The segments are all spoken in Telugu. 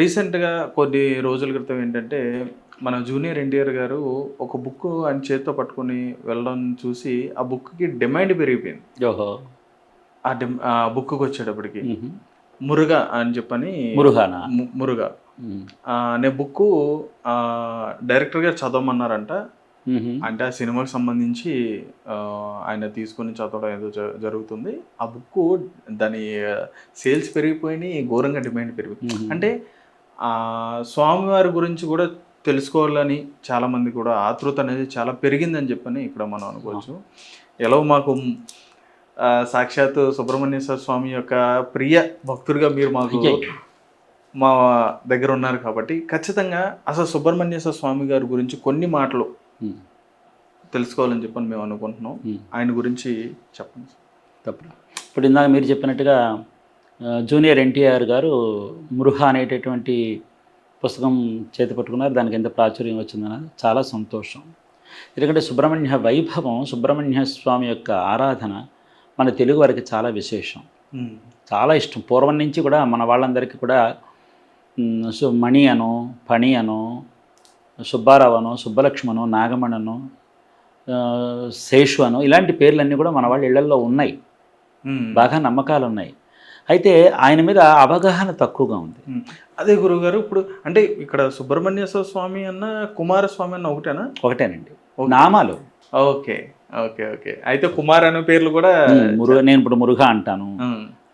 రీసెంట్గా కొన్ని రోజుల క్రితం ఏంటంటే మన జూనియర్ ఎన్టీఆర్ గారు ఒక బుక్ ఆయన చేతితో పట్టుకొని వెళ్ళడం చూసి ఆ బుక్కి డిమాండ్ పెరిగిపోయింది ఓహో ఆ డిమ్ ఆ బుక్కి వచ్చేటప్పటికి. మురుగ అని చెప్పని మురుగానా ము- మురుగ. ఆ, అనే బుక్ డైరెక్టర్ గారు చదవమన్నారంట. అంటే ఆ సినిమాకి సంబంధించి ఆ, ఆయన తీసుకుని చదవడం ఏదో జ- జరుగుతుంది ఆ బుక్ దాని సేల్స్ పెరిగిపోయినాయి ఘోరంగా డిమాండ్ పెరిగిపోయింది. అంటే స్వామివారి గురించి కూడా తెలుసుకోవాలని చాలా మంది కూడా ఆతృత అనేది చాలా పెరిగిందని చెప్పని ఇక్కడ మనం అనుకోవచ్చు ఎలా మాకు సాక్షాత్ సుబ్రహ్మణ్యేశ్వర స్వామి యొక్క ప్రియ భక్తుడిగా మీరు మాకు. మా దగ్గర ఉన్నారు కాబట్టి ఖచ్చితంగా అసలు సుబ్రహ్మణ్యేశ్వర స్వామి గారి గురించి కొన్ని మాటలు. తెలుసుకోవాలని చెప్పని మేము అనుకుంటున్నాం. ఆయన గురించి చెప్పండి తప్పదు ఇప్పుడు ఇందాక మీరు చెప్పినట్టుగా జూనియర్ ఎన్టీఆర్ గారు మృహ అనేటటువంటి పుస్తకం చేతి పట్టుకున్నారు. దానికి ఎంత ప్రాచుర్యం వచ్చిందన్నది చాలా సంతోషం. ఎందుకంటే సుబ్రహ్మణ్య వైభవం సుబ్రహ్మణ్య స్వామి యొక్క ఆరాధన మన తెలుగు వారికి చాలా విశేషం. చాలా ఇష్టం. పూర్వం నుంచి కూడా మన వాళ్ళందరికీ కూడా సు- మణి అను పణి అను సుబ్బారావు అను సుబ్బలక్ష్మను నాగమణను శేషు అను ఇలాంటి పేర్లన్నీ కూడా మన వాళ్ళ ఇళ్ళలో ఉన్నాయి. బాగా నమ్మకాలు ఉన్నాయి అయితే ఆయన మీద అవగాహన తక్కువగా ఉంది. అదే గురుగారు ఇప్పుడు అంటే ఇక్కడ సుబ్రహ్మణ్యేశ్వర స్వామి అన్న కుమారస్వామి అన్న ఒకటేనా ఒకటేనండి. నామాలు ఓకే ఓకే ఓకే అయితే కుమార్ అనే పేర్లు కూడా మ్, మురుగ నేను ఇప్పుడు మురుగ అంటాను.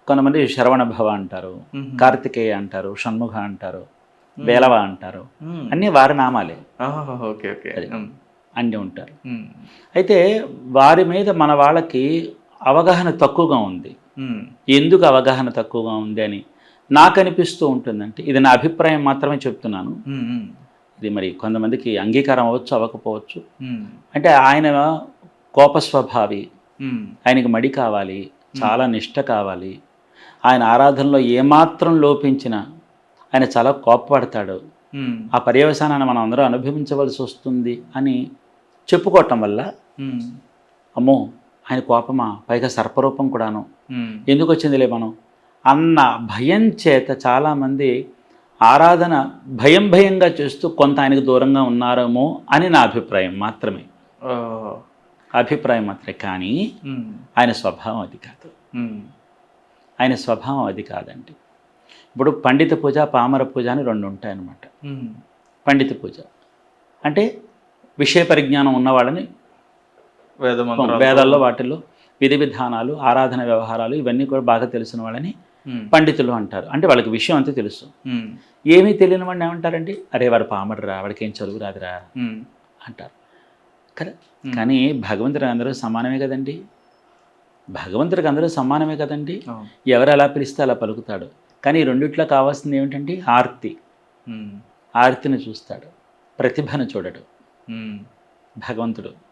కొంతమంది శరవణ భవ అంటారు. కార్తికేయ అంటారు షణ్ముఖ అంటారు వేలవ అంటారు. అన్నీ వారి నామాలే ఓకే ఓకే. అన్నీ ఉంటారు. అయితే వారి మీద మన వాళ్ళకి అవగాహన తక్కువగా ఉంది. ఎందుకు అవగాహన తక్కువగా ఉంది అని నాకు అనిపిస్తూ ఉంటుందంటే ఇది నా అభిప్రాయం మాత్రమే చెప్తున్నాను మ్మ్. మ్మ్. ఇది మరి కొంతమందికి అంగీకారం అవ్వచ్చు అవ్వకపోవచ్చు. అంటే ఆయన కోపస్వభావి. ఆయనకి మడి కావాలి చాలా నిష్ట కావాలి ఆయన ఆరాధనలో ఏమాత్రం లోపించినా ఆయన చాలా కోపపడతాడు. ఆ పర్యవసానాన్ని మనం అందరూ అనుభవించవలసి వస్తుంది అని చెప్పుకోవటం వల్ల మ్మ్. అమ్మో ఆయన కోపమా పైగా సర్పరూపం కూడాను. ఎందుకు వచ్చిందిలే మనం అన్న భయం చేత చాలామంది ఆరాధన భయం భయంగా చేస్తూ కొంత ఆయనకు దూరంగా ఉన్నారేమో అని నా అభిప్రాయం మాత్రమే. అభిప్రాయం మాత్రమే కానీ. ఆయన స్వభావం అది కాదు. ఆయన స్వభావం అది కాదండి ఇప్పుడు పండిత పూజ పామర పూజ అని రెండు ఉంటాయన్నమాట. పండిత పూజ అంటే విషయ పరిజ్ఞానం ఉన్నవాళ్ళని. వేదాల్లో వాటిల్లో విధి విధానాలు ఆరాధన వ్యవహారాలు ఇవన్నీ కూడా బాగా తెలిసిన వాళ్ళని. పండితులు అంటారు అంటే వాళ్ళకి విషయం అంతా తెలుసు. ఏమీ తెలియని వాడిని ఏమంటారండి అరే వాడు పామడురా వాడికి ఏం చదువు రాదురా. అంటారు కదా. కానీ భగవంతుడు అందరూ సమానమే కదండి భగవంతుడికి అందరూ సమానమే కదండి. ఎవరు ఎలా పిలిస్తే అలా పలుకుతాడు కానీ ఈ రెండిట్లో కావాల్సింది ఏమిటంటే ఆర్తి. ఆర్తిని చూస్తాడు ప్రతిభను చూడడు. భగవంతుడు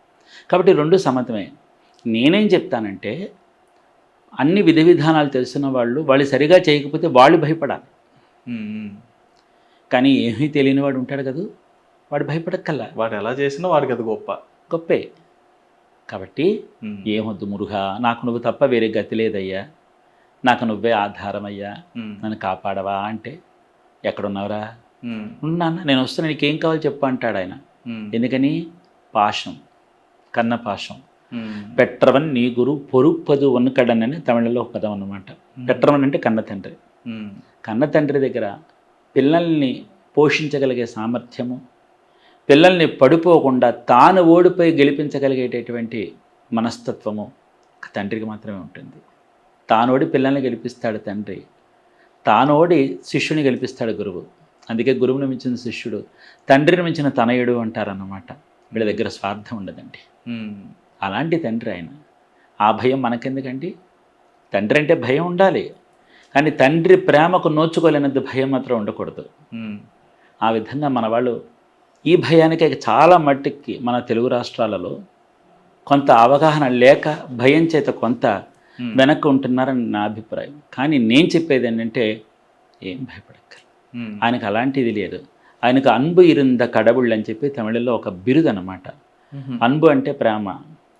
కాబట్టి రెండు సమతమే. నేనేం చెప్తానంటే అన్ని విధి విధానాలు తెలిసిన వాళ్ళు వాళ్ళు సరిగా చేయకపోతే వాళ్ళు భయపడాలి. కానీ ఏమీ తెలియని వాడు ఉంటాడు కదా? వాడు భయపడక్కల్లా వాడు ఎలా చేసినా వాడికి అది గొప్ప. గొప్పే. కాబట్టి. ఏమొద్దు మురుగా నాకు నువ్వు తప్ప వేరే గతి లేదయ్యా. నాకు నువ్వే ఆధారమయ్యా. నన్ను కాపాడవా అంటే ఎక్కడున్నావురా? మ్మ్. ఉన్నాను నేను వస్తున్నా నీకు ఏం కావాలి చెప్పు అంటాడు ఆయన. ఎందుకని? పాశం. కన్న పాశం మ్మ్. పెట్రవన్ నీ గురు పొరుప్పదు వన్నుకడనని తమిళలో ఒక పదం అన్నమాట. పెట్రవన్ అంటే కన్న తండ్రి. కన్న తండ్రి దగ్గర పిల్లల్ని పోషించగలిగే సామర్థ్యము పిల్లల్ని పడిపోకుండా తాను ఓడిపోయి గెలిపించగలిగేటటువంటి మనస్తత్వము తండ్రికి మాత్రమే ఉంటుంది. తానోడి పిల్లల్ని గెలిపిస్తాడు తండ్రి. తానోడి శిష్యుని గెలిపిస్తాడు గురువు. అందుకే గురువుని మించిన శిష్యుడు తండ్రిని మించిన తనయుడు అంటారన్నమాట. వీళ్ళ దగ్గర స్వార్థం ఉండదండి. అలాంటి తండ్రి ఆయన ఆ భయం మనకెందుకండి తండ్రి అంటే భయం ఉండాలి కానీ తండ్రి ప్రేమకు నోచుకోలేనంత భయం మాత్రం ఉండకూడదు. ఆ విధంగా మన వాళ్ళు ఈ భయానికి చాలా మట్టుకి మన తెలుగు రాష్ట్రాలలో కొంత అవగాహన లేక భయం చేత కొంత. వెనక్కి ఉంటున్నారని నా అభిప్రాయం కానీ నేను చెప్పేది ఏంటంటే ఏం భయపడక్కర్. ఆయనకు అలాంటిది లేదు ఆయనకు అన్బు ఇరుంద కడవుళ్ళు అని చెప్పి తమిళలో ఒక బిరుదు అనమాట. அன்பு అంటే ప్రేమ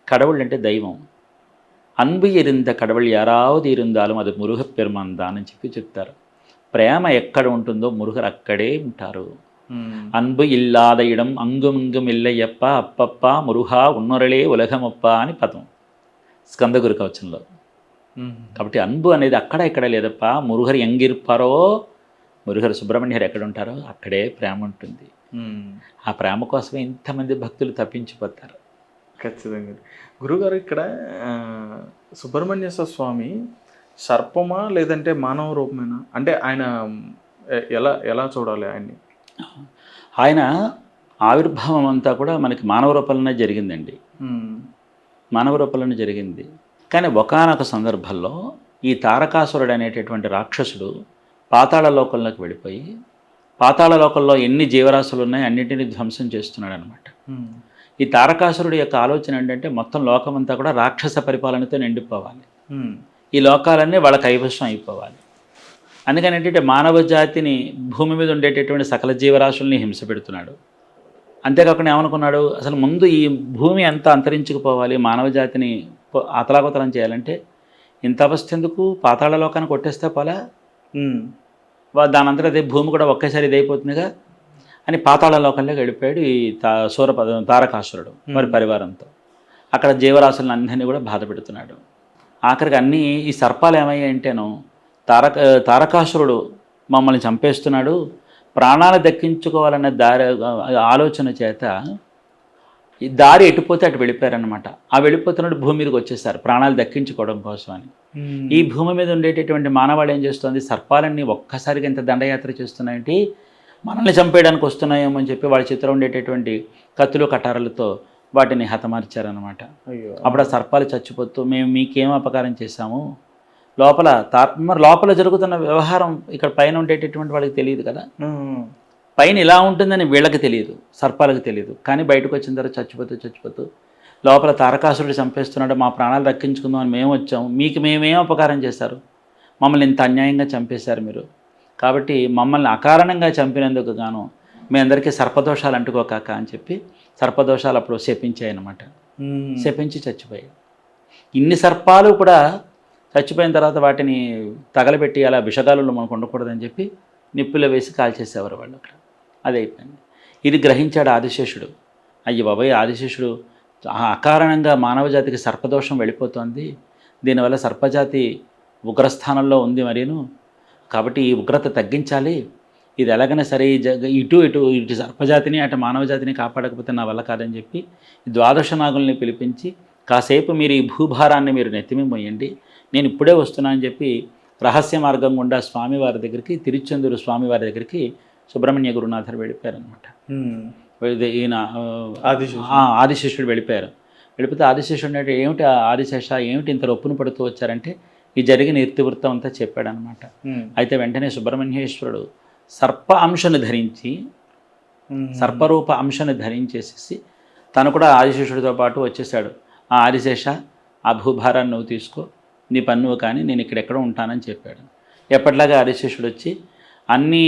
கடவுள் అంటే దైవం అన్బు ఎరింద కడవళ్ యారావది இருந்தாலும் అది మురుగపెరుమాన్ దాన్ అని చెప్పి చెప్తారు ప్రేమ ఎక్కడ ఉంటుందో మురుగరు అక్కడే ఉంటారు ఉమ్. అన్బు ఇల్లాద ఇడం అంగుమింగుం ఇల్లయ్యప్ప అప్పప్ప మురుహా ఉన్నొరలే ఉలగమప్ప అని పదం స్కందగురు కవచంలో ఉమ్. కాబట్టి అన్బు అనేది అక్కడ ఇక్కడ లేదప్ప మురుగరు ఎంగిర్పారో మురుగరు సుబ్రహ్మణ్యరు ఎక్కడ ఉంటారో అక్కడే ప్రేమ ఉంటుంది ఉమ్. ఆ ప్రేమ కోసమే ఇంతమంది భక్తులు తప్పించిపోతారు. ఖచ్చితంగా. గురుగారు ఇక్కడ సుబ్రహ్మణ్యేశ్వర స్వామి సర్పమా లేదంటే మానవ రూపమేనా? అంటే ఆయన ఎలా ఎలా చూడాలి ఆయన్ని? ఆయన ఆవిర్భావం అంతా కూడా మనకి మానవ రూపంలోనే జరిగిందండి. మానవ రూపంలోనే జరిగింది. కానీ ఒకానొక సందర్భంలో ఈ తారకాసురుడు అనేటటువంటి రాక్షసుడు పాతాళ లోకంలోకి వెళ్ళిపోయి పాతాళ లోకంలో ఎన్ని జీవరాశులు ఉన్నాయి అన్నింటినీ ధ్వంసం చేస్తున్నాడు అనమాట. ఈ తారకాసురుడి యొక్క ఆలోచన ఏంటంటే మొత్తం లోకమంతా కూడా రాక్షస పరిపాలనతో నిండిపోవాలి. ఈ లోకాలన్నీ వాళ్ళ కైవశం అయిపోవాలి. అందుకని ఏంటంటే మానవ జాతిని భూమి మీద ఉండేటటువంటి సకల జీవరాశుల్ని హింస పెడుతున్నాడు. అంతేకాకుండా ఏమనుకున్నాడు అసలు ముందు ఈ భూమి అంతా అంతరించుకుపోవాలి మానవ జాతిని అతలాకుతలం చేయాలంటే ఇంత అవస్థ ఎందుకు? పాతాళ లోకాన్ని కొట్టేస్తే పోలా? ఉమ్. వా- దాని అంతటా అదే భూమి కూడా ఒకేసారి ఇదైపోతుందిగా అని పాతాళ లోకంలోకి వెళ్ళిపోయాడు ఈ తా సూరపద తారకాసురుడు మరి పరివారంతో. అక్కడ జీవరాశులను అందరినీ కూడా బాధ పెడుతున్నాడు. ఆఖరికి అన్నీ ఈ సర్పాలు ఏమయ్యాయంటేనో తారక తారకాసురుడు మమ్మల్ని చంపేస్తున్నాడు. ప్రాణాలు దక్కించుకోవాలనే దారి ఆలోచన చేత ఈ దారి ఎటుపోతే అటు వెళ్ళిపోయారనమాట ఆ వెళ్ళిపోతున్నట్టు భూమి మీదకి వచ్చేసారు ప్రాణాలు దక్కించుకోవడం కోసం అని. ఈ భూమి మీద ఉండేటటువంటి మానవాళి ఏం చేస్తుంది? సర్పాలన్నీ ఒక్కసారిగా ఇంత దండయాత్ర చేస్తున్నాయంటే? మనల్ని చంపేయడానికి వస్తున్నాయేమో అని చెప్పి వాళ్ళ చిత్రం ఉండేటటువంటి కత్తులు కటారాలతో వాటిని హతమార్చారనమాట అప్పుడు ఆ సర్పాలు చచ్చిపోతూ మేము మీకేం అపకారం చేశాము? లోపల మరి లోపల జరుగుతున్న వ్యవహారం ఇక్కడ పైన ఉండేటటువంటి వాళ్ళకి తెలియదు కదా. పైన ఇలా ఉంటుందని వీళ్ళకి తెలియదు సర్పాలకు తెలియదు. కానీ బయటకు వచ్చిన తర్వాత చచ్చిపోతూ చచ్చిపోతూ లోపల తారకాసురుడు చంపేస్తున్నాడు మా ప్రాణాలు దక్కించుకుందాం అని మేము వచ్చాము. మీకు మేమేం అపకారం చేశారు? మమ్మల్ని ఇంత అన్యాయంగా చంపేశారు మీరు. కాబట్టి మమ్మల్ని అకారణంగా చంపినందుకు గాను మీ అందరికీ సర్పదోషాలు అంటుకోకాక అని చెప్పి సర్పదోషాలు అప్పుడు శపించాయన్నమాట. శపించి చచ్చిపోయాయి. ఇన్ని సర్పాలు కూడా చచ్చిపోయిన తర్వాత వాటిని తగలబెట్టి అలా విషగాలులో మనకు ఉండకూడదని చెప్పి నిప్పులో వేసి కాల్చేసేవారు వాళ్ళు అక్కడ. అది అయిపోయింది ఇది గ్రహించాడు ఆదిశేషుడు. అయ్యి బాబాయ్ ఆదిశేషుడు అకారణంగా మానవజాతికి సర్పదోషం వెళ్ళిపోతుంది. దీనివల్ల సర్పజాతి ఉగ్రస్థానంలో ఉంది మరీను. కాబట్టి ఈ ఉగ్రత తగ్గించాలి. ఇది ఎలాగైనా సరే జగ ఇటు ఇటు ఇటు సర్పజాతిని అటు మానవజాతిని కాపాడకపోతే నా వల్ల కాదని చెప్పి ద్వాదశ నాగుల్ని పిలిపించి కాసేపు మీరు ఈ భూభారాన్ని మీరు నెత్తిమి మోయండి నేను ఇప్పుడే వస్తున్నానని చెప్పి రహస్య మార్గం గుండా స్వామివారి దగ్గరికి తిరుచెందూరు స్వామివారి దగ్గరికి సుబ్రహ్మణ్య గురునాథర్ వెళ్ళిపోయారనమాట ఈయన ఆదిశేషుడు. వెళ్ళిపోయారు వెళ్ళిపోతే ఆదిశేషుడు అంటే ఏమిటి ఆదిశేష ఏమిటి ఇంత రొప్పును పడుతూ వచ్చారంటే ఈ జరిగిన ఇర్తివృత్తం అంతా చెప్పాడనమాట. అయితే వెంటనే సుబ్రహ్మణ్యేశ్వరుడు సర్ప అంశను ధరించి. సర్పరూప అంశను ధరించేసేసి తను కూడా ఆదిశేషుడితో పాటు వచ్చేసాడు ఆ ఆదిశేష ఆ భూభారాన్ని నువ్వు తీసుకో నీ పన్నువు కానీ నేను ఇక్కడెక్కడ ఉంటానని చెప్పాడు ఎప్పటిలాగా ఆదిశేషుడు వచ్చి అన్ని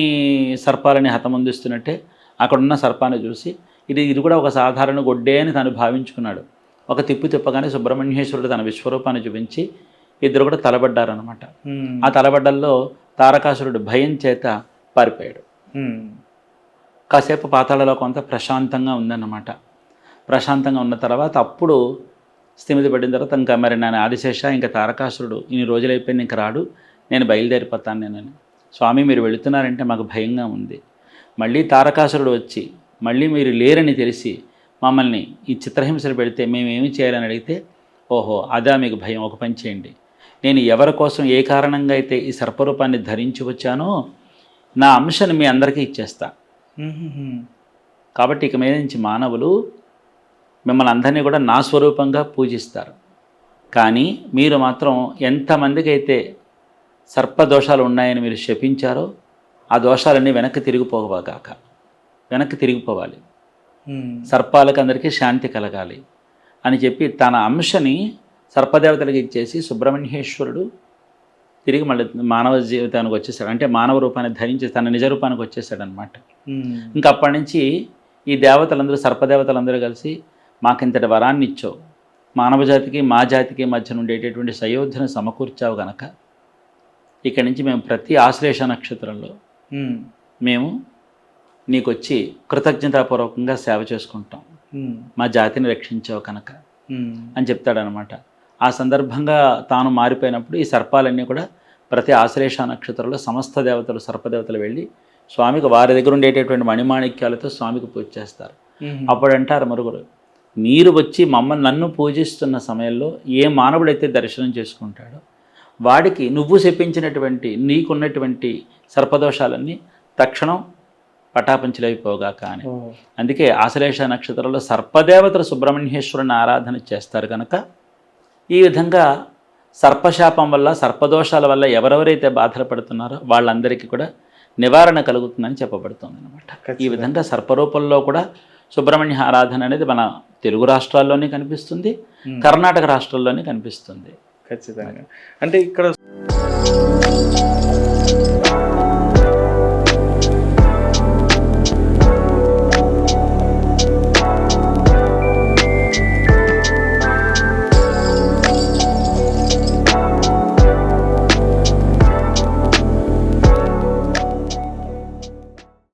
సర్పాలని హతమందిస్తున్నట్టే అక్కడున్న సర్పాన్ని చూసి ఇది ఇది కూడా ఒక సాధారణ గొడ్డే అని తను భావించుకున్నాడు. ఒక తిప్పు తిప్పగానే సుబ్రహ్మణ్యేశ్వరుడు తన విశ్వరూపాన్ని చూపించి ఇద్దరు కూడా తలబడ్డారనమాట. ఆ తలబడ్డల్లో తారకాసురుడు భయం చేత పారిపోయాడు. కాసేపు పాతాళలో కొంత ప్రశాంతంగా ఉందన్నమాట. ప్రశాంతంగా ఉన్న తర్వాత అప్పుడు స్థిమితి పడిన తర్వాత ఇంకా మరి నేను ఆదిశేష ఇంకా తారకాసురుడు ఇన్ని రోజులు అయిపోయింది ఇంకా రాడు నేను బయలుదేరిపోతాను నేనని. స్వామి మీరు వెళుతున్నారంటే మాకు భయంగా ఉంది. మళ్ళీ తారకాసురుడు వచ్చి మళ్ళీ మీరు లేరని తెలిసి మమ్మల్ని ఈ చిత్రహింసలు పెడితే మేము ఏమి చేయాలని అడిగితే ఓహో అదా మీకు భయం ఒక పని చేయండి. నేను ఎవరి కోసం ఏ కారణంగా అయితే ఈ సర్పరూపాన్ని ధరించి వచ్చానో నా అంశను మీ అందరికీ ఇచ్చేస్తా. కాబట్టి ఇక మీద నుంచి మానవులు మిమ్మల్ని అందరినీ కూడా నా స్వరూపంగా పూజిస్తారు. కానీ మీరు మాత్రం ఎంతమందికి అయితే సర్పదోషాలు ఉన్నాయని మీరు శపించారో ఆ దోషాలన్నీ వెనక్కి తిరిగిపోగాక వెనక్కి తిరిగిపోవాలి. సర్పాలకు అందరికీ శాంతి కలగాలి అని చెప్పి తన అంశని సర్పదేవతలకు ఇచ్చేసి సుబ్రహ్మణ్యేశ్వరుడు తిరిగి మళ్ళీ మానవ జీవితానికి వచ్చేసాడు అంటే మానవ రూపాన్ని ధరించి తన నిజ రూపానికి వచ్చేసాడు అనమాట. ఇంకా అప్పటి నుంచి ఈ దేవతలందరూ సర్పదేవతలందరూ కలిసి మాకింతటి వరాన్ని ఇచ్చావు మానవ జాతికి మా జాతికి మధ్యన ఉండేటటువంటి సయోధ్యను సమకూర్చావు గనక ఇక్కడి నుంచి మేము ప్రతి ఆశ్లేష నక్షత్రంలో మేము నీకు వచ్చి కృతజ్ఞతాపూర్వకంగా సేవ చేసుకుంటాం. మా జాతిని రక్షించావు కనుక అని చెప్తాడనమాట. ఆ సందర్భంగా తాను మారిపోయినప్పుడు ఈ సర్పాలన్నీ కూడా ప్రతి ఆశ్లేష నక్షత్రంలో సమస్త దేవతలు సర్పదేవతలు వెళ్ళి స్వామికి వారి దగ్గర ఉండేటటువంటి మణిమాణిక్యాలతో స్వామికి పూజ చేస్తారు. ఉమ్, అప్పుడు అంటారు మరుగురు మీరు వచ్చి మమ్మల్ని నన్ను పూజిస్తున్న సమయంలో ఏ మానవుడైతే దర్శనం చేసుకుంటాడో వాడికి నువ్వు చెప్పించినటువంటి నీకున్నటువంటి సర్పదోషాలన్నీ తక్షణం పటాపంచలైపోగా కానీ ఓ, అందుకే ఆశ్లేష నక్షత్రంలో సర్పదేవతలు సుబ్రహ్మణ్యేశ్వరుని ఆరాధన చేస్తారు కనుక ఈ విధంగా సర్పశాపం వల్ల సర్పదోషాల వల్ల ఎవరెవరైతే బాధలు పడుతున్నారో వాళ్ళందరికీ కూడా నివారణ కలుగుతుందని చెప్పబడుతుంది అనమాట ఈ విధంగా సర్పరూపంలో కూడా సుబ్రహ్మణ్య ఆరాధన అనేది మన తెలుగు రాష్ట్రాల్లోనే కనిపిస్తుంది. కర్ణాటక రాష్ట్రాల్లోనే కనిపిస్తుంది. ఖచ్చితంగా. అంటే ఇక్కడ